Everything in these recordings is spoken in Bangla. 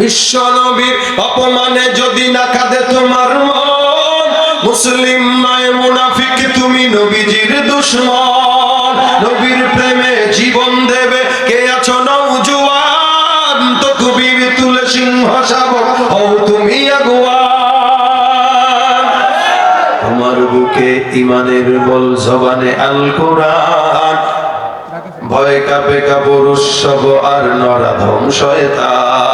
বিশ্ব নবীর অপমানে যদি না কাঁদে তোমার মন, মুসলিম নয় মুনাফিক, তুমি নবীজির দুশ্মন। নবীর প্রেমে জীবন দেবে, কে আছো নৌজুয়ান তো কুবির তুলে সিংহ শাবক হও তুমি আগুয়ান। তোমার বুকে ইমানের বল জবানে আল কোরআন ভয় কাপে কাপড় উৎসব আর নরাধম শয়তান।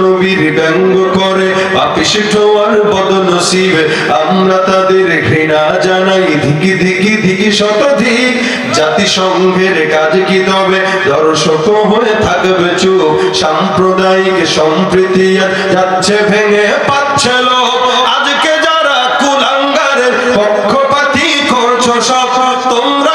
নবীর ব্যঙ্গ করে আমরা তাদের ঘৃণা জানাই। ধিকি ধিকি ধিকি শতধিক জাতিসংঘের কাজ কি তবে? দর্শক হয়ে থাকবে চুপ। সাম্প্রদায়িক সম্প্রীতি যাচ্ছে ভেঙে পাচ্ছে আজকে যারা কুলাঙ্গারের পক্ষপাতি করছ সব, তোমরা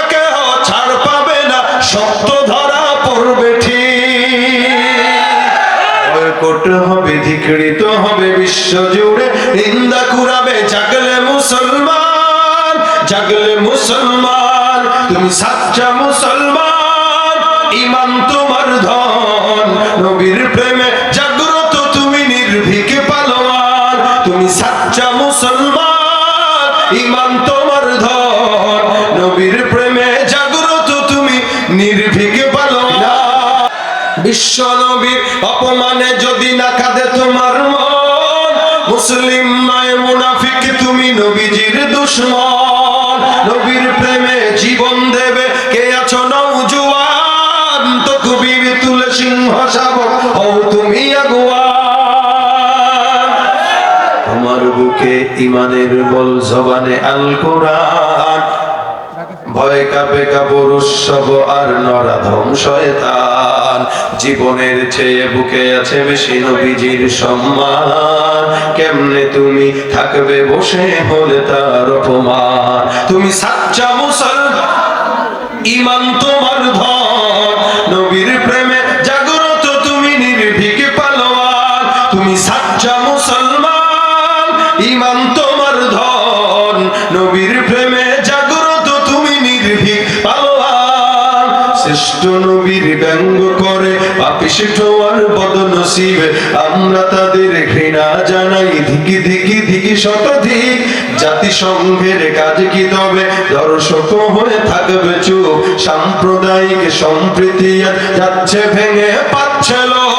বয়কট হবে, ধিকৃত হবে বিশ্ব জুড়ে নিন্দা কুরাবে, জাগলে মুসলমান জাগলে মুসলমান, তুমি সাচ্চা মুসলমান, ইমান তোমার ধন। নবীর প্রেমে জাগ্রত তুমি নির্ভীক পালোয়ান, তুমি সাচ্চা মুসলমান, ইমান তোমার ধন। নবীর প্রেমে জাগ্রত তুমি নির্ভীক পালোয়ান। বিশ্ব অপমানে যদি না কাঁদে তোমার মন, মুসলিম নয়, মুনাফিক তুমি নবীজির দুশ্মন। নবীর প্রেমে জীবন দেবে, কে আছো নৌজুয়ান তো কুবির তুলে সিংহ শাবক হও তুমি আগুয়ান। তোমার বুকে ইমানের বল জবানে আল কোরআন ভয় কাপে কাপড় উৎসব আর নরাধম শয়তান। জীবনের চেয়ে বুকে আছে বেশি নবীজির সম্মান। কেমনে তুমি থাকবে বসে হলে তার অপমান? তুমি সাচ্চা মুসলমান, ইমান তোমার ধন। নবীর প্রেমে জাগ্রত তুমি নির্ভীক পালোয়ান। তুমি সাচ্চা মুসলমান, ইমান তোমার ধন। নবীর প্রেমে আমরা তাদের ঘৃণা জানাই। ধিকি ধিকি ধিকি জাতিসংঘের কাজ কি তবে? দর্শক হয়ে থাকবে চুপ। সাম্প্রদায়িক সম্প্রীতি যাচ্ছে ভেঙে পাচ্ছে লোক